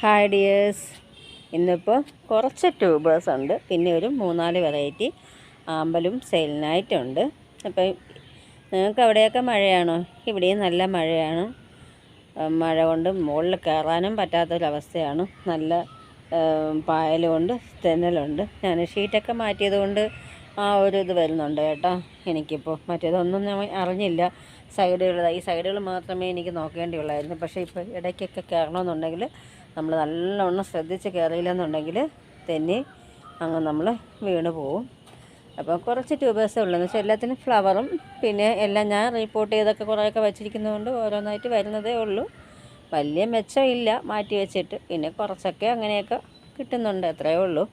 Hi dears ഇന്നിപ്പോൾ കുറച്ച് tubers ഉണ്ട്. പിന്നെ ഒരു മൂന്നാൽ വെറൈറ്റി ആമ്പലും സെയിലിനായിട്ടുണ്ട് അപ്പം നിങ്ങൾക്ക് അവിടെയൊക്കെ മഴയാണോ? ഇവിടെയും നല്ല മഴയാണ്. മഴ കൊണ്ട് മുകളിൽ കയറാനും പറ്റാത്തൊരവസ്ഥയാണ്. നല്ല പായലുകൊണ്ട് തെന്നലുണ്ട്. ഞാൻ ഷീറ്റൊക്കെ മാറ്റിയത് കൊണ്ട് ആ ഒരു ഇത് വരുന്നുണ്ട് കേട്ടോ എനിക്കിപ്പോൾ മറ്റേതൊന്നും ഞാൻ അറിഞ്ഞില്ല. സൈഡുകൾ ഈ സൈഡുകൾ മാത്രമേ എനിക്ക് നോക്കേണ്ടിയുള്ളായിരുന്നു. പക്ഷേ ഇപ്പോൾ ഇടയ്ക്കൊക്കെ കയറണമെന്നുണ്ടെങ്കിൽ നമ്മൾ നല്ലവണ്ണം ശ്രദ്ധിച്ച് കയറിയില്ലെന്നുണ്ടെങ്കിൽ തെന്നി അങ്ങ് നമ്മൾ വീണ് പോവും. അപ്പോൾ കുറച്ച് ട്യൂബേഴ്സേ ഉള്ളൂ. എന്ന് വെച്ചാൽ എല്ലാത്തിനും ഫ്ലവറും പിന്നെ എല്ലാം ഞാൻ റിപ്പോർട്ട് ചെയ്തൊക്കെ കുറേയൊക്കെ വെച്ചിരിക്കുന്നതുകൊണ്ട് ഓരോന്നായിട്ട് വരുന്നതേ ഉള്ളൂ. വലിയ മെച്ചമില്ല മാറ്റി വെച്ചിട്ട്. പിന്നെ കുറച്ചൊക്കെ അങ്ങനെയൊക്കെ കിട്ടുന്നുണ്ട്. അത്രയേ ഉള്ളൂ.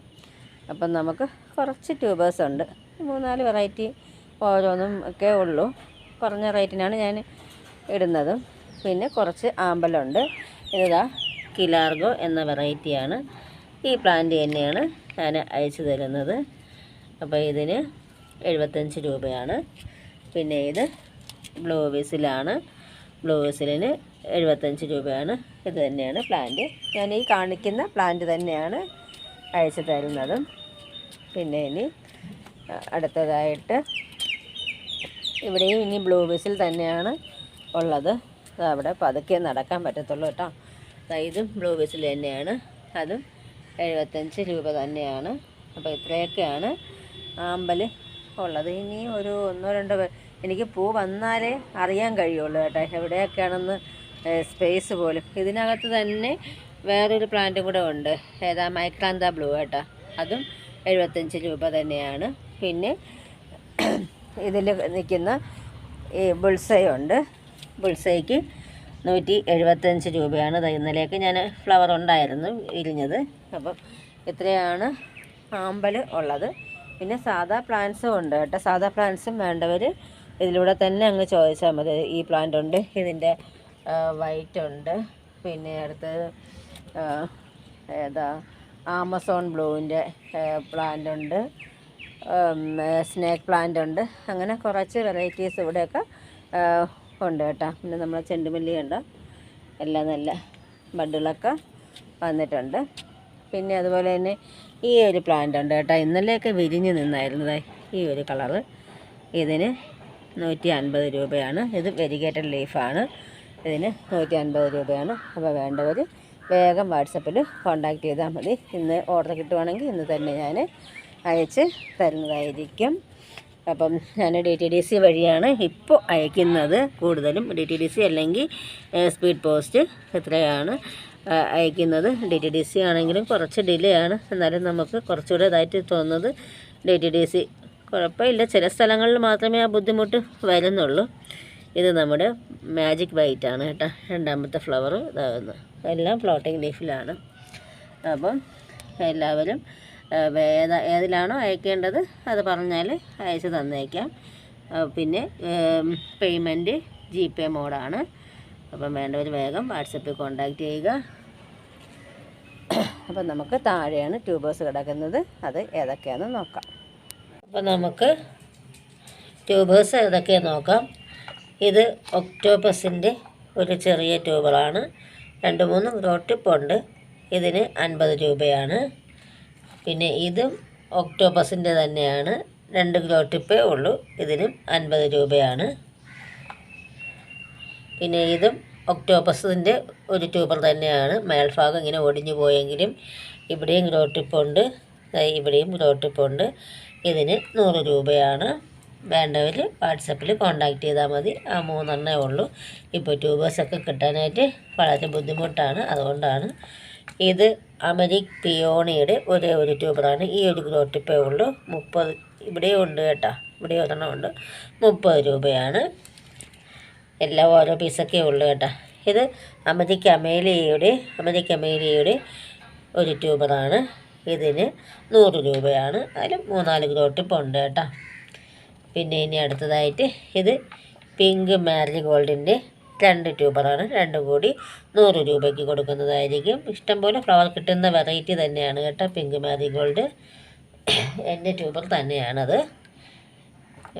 അപ്പം നമുക്ക് കുറച്ച് ട്യൂബേഴ്സ് ഉണ്ട്. മൂന്നാൽ വെറൈറ്റി ഓരോന്നും ഒക്കെ ഉള്ളൂ. കുറഞ്ഞ റേറ്റിനാണ് ഞാൻ ഇടുന്നതും. പിന്നെ കുറച്ച് ആമ്പലുണ്ട്. ഇതാ കിലാർഗോ എന്ന വെറൈറ്റിയാണ് ഈ പ്ലാന്റ് തന്നെയാണ് ഞാൻ അയച്ചു തരുന്നത്. അപ്പോൾ ഇതിന് എഴുപത്തഞ്ച് രൂപയാണ്. പിന്നെ ഇത് ബ്ലൂ വിസിലാണ് ബ്ലൂ വിസിലിന് എഴുപത്തഞ്ച് രൂപയാണ്. ഇത് തന്നെയാണ് പ്ലാന്റ്. ഞാൻ ഈ കാണിക്കുന്ന പ്ലാന്റ് തന്നെയാണ് അയച്ചു തരുന്നതും. പിന്നെ ഇനി അടുത്തതായിട്ട് ഇവിടെയും ഇനി ബ്ലൂ വിസിൽ തന്നെയാണ് ഉള്ളത്. അവിടെ പതുക്കെ നടക്കാൻ പറ്റത്തുള്ളൂ കേട്ടോ. ഇതും ബ്ലൂ വെസിൽ തന്നെയാണ്. അതും എഴുപത്തഞ്ച് രൂപ തന്നെയാണ്. അപ്പോൾ ഇത്രയൊക്കെയാണ് ആമ്പൽ ഉള്ളത്. ഇനി ഒരു ഒന്നോ രണ്ടോ എനിക്ക് പൂ വന്നാലേ അറിയാൻ കഴിയുള്ളൂ കേട്ടോ. എവിടെയൊക്കെയാണെന്ന് സ്പേസ് പോലും. ഇതിനകത്ത് തന്നെ വേറൊരു പ്ലാന്റും കൂടെ ഉണ്ട്. ഏതാ? മൈക്രാന്ത ബ്ലൂ കേട്ടോ. അതും എഴുപത്തഞ്ച് രൂപ തന്നെയാണ്. പിന്നെ ഇതിൽ നിൽക്കുന്ന ഈ ബുൾസൈ ഉണ്ട്. ബുൾസൈക്ക് നൂറ്റി എഴുപത്തഞ്ച് രൂപയാണ് ദാ ഇന്നലെയൊക്കെ ഞാൻ ഫ്ലവർ ഉണ്ടായിരുന്നു ഇരിഞ്ഞത്. അപ്പം ഇത്രയാണ് ആമ്പൽ ഉള്ളത്. പിന്നെ സാധാ പ്ലാന്റ്സും ഉണ്ട് കേട്ടോ. സാധാ പ്ലാന്റ്സും വേണ്ടവർ ഇതിലൂടെ തന്നെ അങ്ങ് ചോദിച്ചാൽ മതി. ഈ പ്ലാന്റ് ഉണ്ട് ഇതിന്റെ വൈറ്റ് ഉണ്ട്. പിന്നെ അടുത്തത് ആ, ഏതാ ആമസോൺ ബ്ലൂവിന്റെ പ്ലാന്റ് ഉണ്ട്. സ്നേക്ക് പ്ലാന്റ് ഉണ്ട്. അങ്ങനെ കുറച്ച് വെറൈറ്റീസ് ഇവിടെയൊക്കെ ഉണ്ട് കേട്ടോ. പിന്നെ നമ്മളെ ചെണ്ടുമല്ലി ഉണ്ട് എല്ലാം നല്ല ബഡുകളൊക്കെ വന്നിട്ടുണ്ട്. പിന്നെ അതുപോലെ തന്നെ ഈ ഒരു പ്ലാന്റ് ഉണ്ട് കേട്ടോ. ഇന്നലെയൊക്കെ വിരിഞ്ഞ് നിന്നായിരുന്നു ഈ ഒരു കളറ് ഇതിന് നൂറ്റി അൻപത് രൂപയാണ്. ഇത് വെരിഗേറ്റഡ് ലീഫാണ് ഇതിന് നൂറ്റി അൻപത് രൂപയാണ്. അപ്പോൾ വേണ്ടവർ വേഗം വാട്സപ്പിൽ കോൺടാക്റ്റ് ചെയ്താൽ മതി. ഇന്ന് ഓർഡർ കിട്ടുവാണെങ്കിൽ ഇന്ന് തന്നെ ഞാൻ അയച്ച് തരുന്നതായിരിക്കും. അപ്പം ഞാൻ ഡി ടി ഡി സി വഴിയാണ് ഇപ്പോൾ അയക്കുന്നത്. കൂടുതലും ഡി ടി ഡി സി അല്ലെങ്കിൽ സ്പീഡ് പോസ്റ്റ് എത്രയാണ് അയക്കുന്നത്. ഡി ടി ഡി സി ആണെങ്കിലും കുറച്ച് ഡിലേ ആണ്. എന്നാലും നമുക്ക് കുറച്ചുകൂടെ ഇതായിട്ട് തോന്നുന്നത് ഡി ടി ഡി സി. കുഴപ്പമില്ല. ചില സ്ഥലങ്ങളിൽ മാത്രമേ ആ ബുദ്ധിമുട്ട് വരുന്നുള്ളൂ. ഇത് നമ്മുടെ മാജിക് വൈറ്റ് ആണ് കേട്ടോ. രണ്ടാമത്തെ ഫ്ലവർ ഇതാകുന്നത് എല്ലാം ഫ്ലോട്ടിംഗ് ലീഫിലാണ് അപ്പം എല്ലാവരും ഏത ഏതിലാണോ അയക്കേണ്ടത് അത് പറഞ്ഞാൽ അയച്ച് തന്നേക്കാം. പിന്നെ പേയ്മെന്റ് ജി പേ മോഡാണ്. അപ്പം വേണ്ടവർ വേഗം വാട്സപ്പിൽ കോണ്ടാക്റ്റ് ചെയ്യുക. അപ്പം നമുക്ക് താഴെയാണ് ട്യൂബേഴ്സ് കിടക്കുന്നത്. അത് ഏതൊക്കെയാണെന്ന് നോക്കാം. അപ്പം നമുക്ക് ട്യൂബേഴ്സ് ഏതൊക്കെ നോക്കാം. ഇത് ഒക്ടോപ്പസിന്റെ ഒരു ചെറിയ ട്യൂബറാണ് രണ്ട് മൂന്ന് റോട്ടിപ്പുണ്ട് ഇതിന് അൻപത് രൂപയാണ്. പിന്നെ ഇതും ഒക്ടോപ്പസിന്റെ തന്നെയാണ്. രണ്ട് കിലോ ടിപ്പേ ഉള്ളൂ. ഇതിനും അൻപത് രൂപയാണ്. പിന്നെ ഇതും ഒക്ടോപ്പസിന്റെ ഒരു ട്യൂബർ തന്നെയാണ്. മേൽഭാഗം ഇങ്ങനെ ഒടിഞ്ഞു പോയെങ്കിലും ഇവിടെയും ഗ്രോ ടിപ്പുണ്ട്. ഇവിടെയും ഗ്രോ ടിപ്പുണ്ട്. ഇതിന് നൂറ് രൂപയാണ്. വേണ്ടവർ വാട്സപ്പിൽ കോൺടാക്റ്റ് ചെയ്താൽ മതി. ആ മൂന്നെണ്ണേ ഉള്ളൂ. ഇപ്പോൾ ട്യൂബേഴ്സൊക്കെ കിട്ടാനായിട്ട് വളരെ ബുദ്ധിമുട്ടാണ്. അതുകൊണ്ടാണ് ഇത് അമരിക് പിയോണിയുടെ ഒരേ ഒരു ട്യൂബറാണ്. ഈ ഒരു ഗ്രോട്ടിപ്പേ ഉള്ളൂ. മുപ്പത് ഇവിടെയും ഉണ്ട് കേട്ടോ. ഇവിടെ ഒരെണ്ണം ഉണ്ട്. മുപ്പത് രൂപയാണ്. എല്ലാം ഓരോ പീസൊക്കെ ഉള്ളു കേട്ടോ. ഇത് അമരിക് അമേലിയയുടെ അമരിക് അമേലിയയുടെ ഒരു ട്യൂബറാണ്. ഇതിന് നൂറ് രൂപയാണ്. അതിൽ മൂന്നാൽ ഗ്രോട്ടിപ്പ് ഉണ്ട് കേട്ടോ. പിന്നെ ഇനി അടുത്തതായിട്ട് ഇത് പിങ്ക് മാരി ഗോൾഡിന്റെ രണ്ട് ട്യൂബറാണ്. രണ്ടും കൂടി നൂറ് രൂപയ്ക്ക് കൊടുക്കുന്നതായിരിക്കും. ഇഷ്ടംപോലെ ഫ്ലവർ കിട്ടുന്ന വെറൈറ്റി തന്നെയാണ് കേട്ടോ. Pink marigold. എന്റെ ട്യൂബർ തന്നെയാണത്.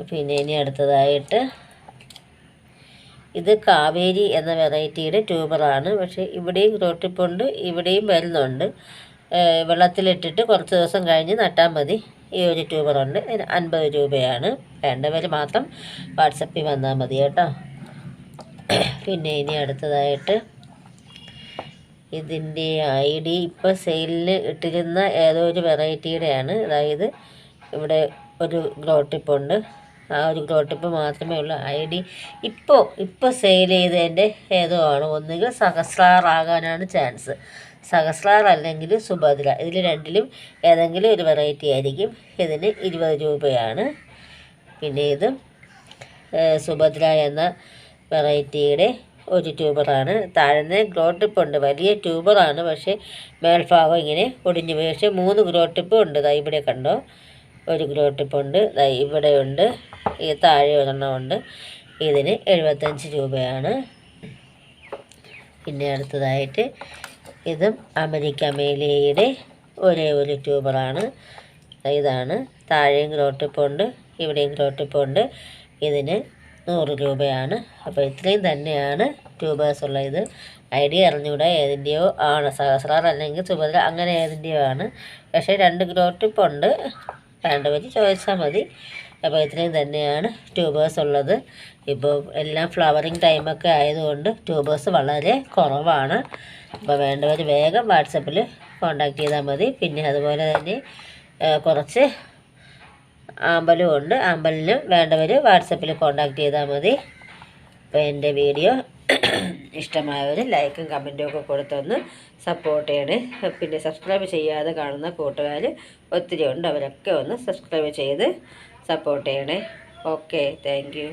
പിന്നെ ഇനി അടുത്തതായിട്ട് ഇത് കാവേരി എന്ന വെറൈറ്റിയുടെ ട്യൂബറാണ്. പക്ഷേ ഇവിടെയും റോട്ടിപ്പുണ്ട് ഇവിടെയും വരുന്നുണ്ട്. വെള്ളത്തിലിട്ടിട്ട് കുറച്ച് ദിവസം കഴിഞ്ഞ് നട്ടാൽ മതി. ഈ ഒരു ട്യൂബറുണ്ട്. അതിന് അൻപത് രൂപയാണ്. വേണ്ടവർ മാത്രം വാട്സപ്പിൽ വന്നാൽ മതി കേട്ടോ. പിന്നെ ഇനി അടുത്തതായിട്ട് ഇതിന്റെ ഐ ഡി ഇപ്പോൾ സെയിലിൽ ഇട്ടിരുന്ന ഏതോ ഒരു വെറൈറ്റിയുടെയാണ്. അതായത് ഇവിടെ ഒരു ഗ്രോട്ടിപ്പുണ്ട് ആ ഒരു ഗ്ലോട്ടിപ്പ് മാത്രമേ ഉള്ളൂ. ഐ ഡി ഇപ്പോൾ ഇപ്പോൾ സെയിൽ ചെയ്തതിന്റെ ഏതോ ആണ്. ഒന്നുകിൽ സഹസ്രാർ ആകാനാണ് ചാൻസ്. സഹസ്രാർ അല്ലെങ്കിൽ സുഭദ്ര. ഇതിൽ രണ്ടിലും ഏതെങ്കിലും ഒരു വെറൈറ്റി ആയിരിക്കും. ഇതിന് ഇരുപത് രൂപയാണ്. പിന്നെ ഇത് സുഭദ്ര എന്ന വെറൈറ്റിയുടെ ഒരു ട്യൂബറാണ്. താഴ്ന്ന് ഗ്രോ ടിപ്പ് ഉണ്ട്. വലിയ ട്യൂബറാണ്. പക്ഷേ മേൽഭാഗം ഇങ്ങനെ ഒടിഞ്ഞു പോയി. പക്ഷേ മൂന്ന് ഗ്രോ ടിപ്പ് ഉണ്ട്. ദാ ഇവിടെ കണ്ടോ? ഒരു ഗ്രോ ടിപ്പ് ഉണ്ട്. ദാ ഇവിടെ ഉണ്ട്. ഈ താഴെ ഒരെണ്ണം ഉണ്ട്. ഇതിന് എഴുപത്തഞ്ച് രൂപയാണ്. പിന്നെ അടുത്തതായിട്ട് ഇതും അമേരിക്ക മേലിയയുടെ ഒരേ ഒരു ട്യൂബറാണ്. ഇതാണ്. താഴെയും ഗ്രോട്ടിപ്പുണ്ട് ഇവിടെയും ഗ്രോട്ടിപ്പുണ്ട് ഇതിന് നൂറ് രൂപയാണ്. അപ്പോൾ ഇത്രയും തന്നെയാണ് ട്യൂബേഴ്സ് ഉള്ള ഇത് ഐഡിയ അറിഞ്ഞുകൂടെ ഏതിന്റെയോ ആണ്. സഹസ്രാർ അല്ലെങ്കിൽ സുഭദ്ര അങ്ങനെ ഏതിന്റെയോ ആണ്. പക്ഷേ രണ്ട് വേണ്ട വെച്ച് ചോദിച്ചാൽ മതി. അപ്പോൾ ഇത്രയും തന്നെയാണ് ട്യൂബേഴ്സ് ഉള്ളത്. ഇപ്പോൾ എല്ലാം ഫ്ലവറിങ് ടൈമൊക്കെ ആയതുകൊണ്ട് ട്യൂബേഴ്സ് വളരെ കുറവാണ്. അപ്പോൾ വേണ്ടവർ വേഗം വാട്സപ്പിൽ കോൺടാക്ട് ചെയ്താൽ മതി. പിന്നെ അതുപോലെ തന്നെ കുറച്ച് ആമ്പലും ഉണ്ട്. ആമ്പലിനും വേണ്ടവർ വാട്സപ്പിൽ കോണ്ടാക്ട് ചെയ്താൽ മതി. അപ്പോൾ എന്റെ വീഡിയോ ഇഷ്ടമായവർ ലൈക്കും കമന്റും ഒക്കെ കൊടുത്തൊന്ന് സപ്പോർട്ട് ചെയ്യണേ. പിന്നെ സബ്സ്ക്രൈബ് ചെയ്യാതെ കാണുന്ന കൂട്ടുകാർ ഒത്തിരി ഉണ്ട്. അവരൊക്കെ ഒന്ന് സബ്സ്ക്രൈബ് ചെയ്ത് സപ്പോർട്ട് ചെയ്യണേ. Okay thank